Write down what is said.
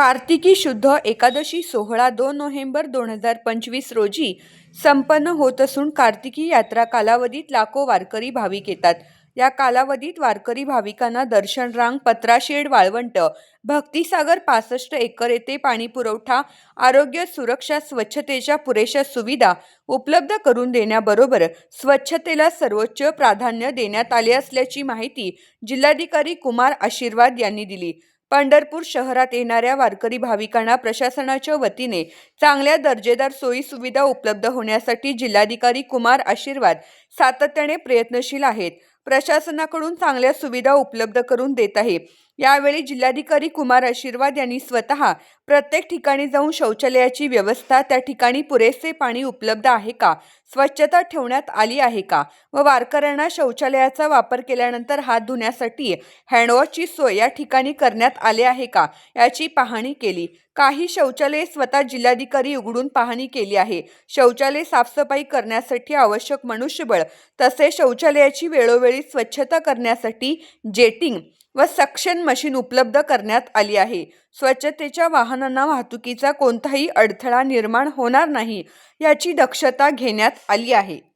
कार्तिकी शुद्ध एकादशी सोहळा दोन नोव्हेंबर दोन हजार पंचवीस रोजी संपन्न होत असून कार्तिकी यात्रा कालावधीत लाखो वारकरी भाविक येतात. या कालावधीत वारकरी भाविकांना दर्शन रांग पत्राशेड वाळवंट भक्तिसागर पासष्ट एकर येथे पाणी पुरवठा आरोग्य सुरक्षा स्वच्छतेच्या पुरेशा सुविधा उपलब्ध करून देण्याबरोबर स्वच्छतेला सर्वोच्च प्राधान्य देण्यात आले असल्याची माहिती जिल्हाधिकारी कुमार आशीर्वाद यांनी दिली. पंढरपूर शहरात येणाऱ्या वारकरी भाविकांना प्रशासनाच्या वतीने चांगल्या दर्जेदार सोयी सुविधा उपलब्ध होण्यासाठी जिल्हाधिकारी कुमार आशीर्वाद सातत्याने प्रयत्नशील आहेत. प्रशासनाकडून चांगल्या सुविधा उपलब्ध करून देत आहे. यावेळी जिल्हाधिकारी कुमार आशीर्वाद यांनी स्वतः प्रत्येक ठिकाणी जाऊन शौचालयाची व्यवस्था त्या ठिकाणी पुरेसे पाणी उपलब्ध आहे का? स्वच्छता ठेवण्यात आली आहे का? व वारकऱ्यांना शौचालयाचा वापर केल्यानंतर हात धुण्यासाठी हँडवॉशची सोय या ठिकाणी करण्यात आले आहे का? याची पाहणी केली. काही शौचालये स्वतः जिल्हाधिकारी उघडून पाहणी केली आहे. शौचालय साफसफाई करण्यासाठी आवश्यक मनुष्यबळ तसे शौचालयाची वेळोवेळी स्वच्छता करण्यासाठी जेटिंग व सक्शन मशीन उपलब्ध करण्यात आली आहे. स्वच्छतेच्या वाहनांना वाहतुकीचा कोणताही अडथळा निर्माण होणार नाही याची दक्षता घेण्यात आली आहे.